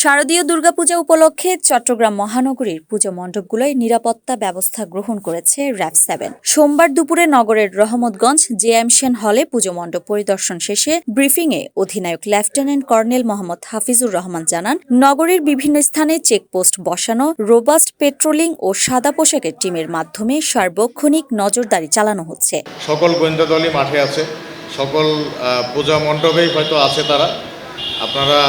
শারদীয় দুর্গাপূজা উপলক্ষে চট্টগ্রাম মহানগরীর পুজো মণ্ডপগুলোয় নিরাপত্তা ব্যবস্থা গ্রহণ করেছে র্যাব সেভেন। সোমবার দুপুরে নগরের রহমতগঞ্জ জেএম সেন হলে পুজো মণ্ডপ পরিদর্শন শেষে ব্রিফিংয়ে অধিনায়ক লেফটেন্যান্ট কর্নেল মোহাম্মদ হাফিজুর রহমান জানান, নগরীর বিভিন্ন স্থানে চেকপোস্ট বসানো, রোবাস্ট পেট্রোলিং ও সাদা পোশাকের টিমের মাধ্যমে সার্বক্ষণিক নজরদারি চালানো হচ্ছে। সকল গোয়েন্দা দলই মাঠে আছে, সকল পূজা মণ্ডপেই হয়তো আছে তারা। আপনারা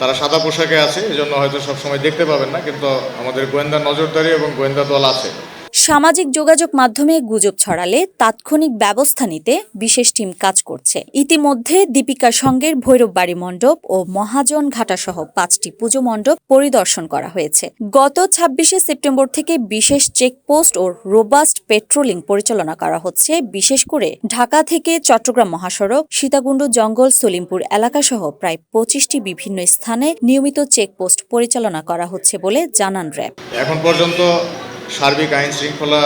তারা সাদা পোশাকে আছে এই জন্য হয়তো সবসময় দেখতে পাবেন না, কিন্তু আমাদের গোয়েন্দা নজরদারি এবং গোয়েন্দা দল আছে। সামাজিক যোগাযোগ মাধ্যমে গুজব ছড়ালে তাৎক্ষণিক ব্যবস্থা নিতে বিশেষ টিম কাজ করছে। ইতিমধ্যে দীপিকা সঙ্গের ভৈরববাড়ি মণ্ডপ ও মহাজন ঘাটা সহ পাঁচটি পুজো মণ্ডপ পরিদর্শন করা হয়েছে। গত ছাব্বিশে সেপ্টেম্বর থেকে বিশেষ চেকপোস্ট ও রোবাস্ট পেট্রোলিং পরিচালনা করা হচ্ছে। বিশেষ করে ঢাকা থেকে চট্টগ্রাম মহাসড়ক, সীতাকুণ্ড জঙ্গল, সলিমপুর এলাকাসহ প্রায় পঁচিশটি বিভিন্ন স্থানে নিয়মিত চেকপোস্ট পরিচালনা করা হচ্ছে বলে জানান র্যাব। এখন পর্যন্ত সার্বিক আইন শৃঙ্খলা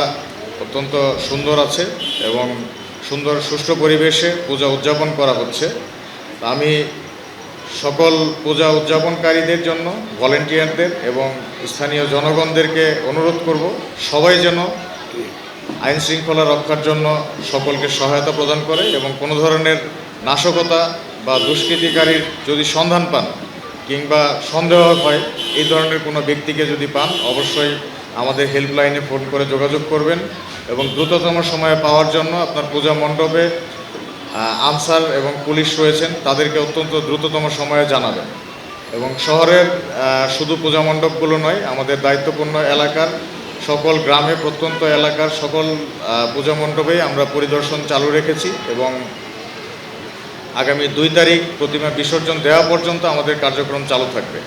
অত্যন্ত সুন্দর আছে এবং সুন্দর সুষ্ঠু পরিবেশে পূজা উদযাপন করা হচ্ছে। আমি সকল পূজা উদযাপনকারীদের জন্য, ভলেন্টিয়ারদের এবং স্থানীয় জনগণদেরকে অনুরোধ করব, সবাই যেন আইন শৃঙ্খলা রক্ষার জন্য সকলকে সহায়তা প্রদান করে এবং কোনো ধরনের নাশকতা বা দুষ্কৃতিকারীর যদি সন্ধান পান কিংবা সন্দেহ হয়, এই ধরনের কোনো ব্যক্তিকে যদি পান, অবশ্যই আমাদের হেল্পলাইনে ফোন করে যোগাযোগ করবেন এবং দ্রুততম সময়ে পাওয়ার জন্য আপনার পূজা মণ্ডপে আনসার এবং পুলিশ রয়েছেন, তাদেরকে অত্যন্ত দ্রুততম সময়ে জানাবেন। এবং শহরের শুধু পূজা মণ্ডপগুলো নয়, আমাদের দায়িত্বপূর্ণ এলাকার, সকল গ্রামে প্রত্যন্ত এলাকার সকল পূজা মণ্ডপেই আমরা পরিদর্শন চালু রেখেছি এবং আগামী দুই তারিখ প্রতিমা বিসর্জন দেওয়া পর্যন্ত আমাদের কার্যক্রম চালু থাকবে।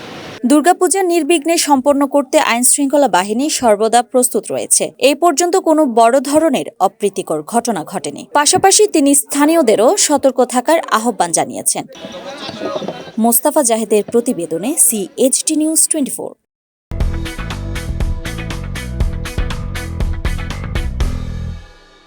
দুর্গাপূজা নির্বিঘ্নে সম্পন্ন করতে আইন শৃঙ্খলা বাহিনী সর্বদা প্রস্তুত রয়েছে। এই পর্যন্ত কোনো বড় ধরনের অপ্রীতিকর ঘটনা ঘটেনি। পাশাপাশি তিনি স্থানীয়দেরও সতর্ক থাকার আহ্বান জানিয়েছেন। মোস্তাফা জাহেদের প্রতিবেদনে সিএইচটি নিউজ টোয়েন্টি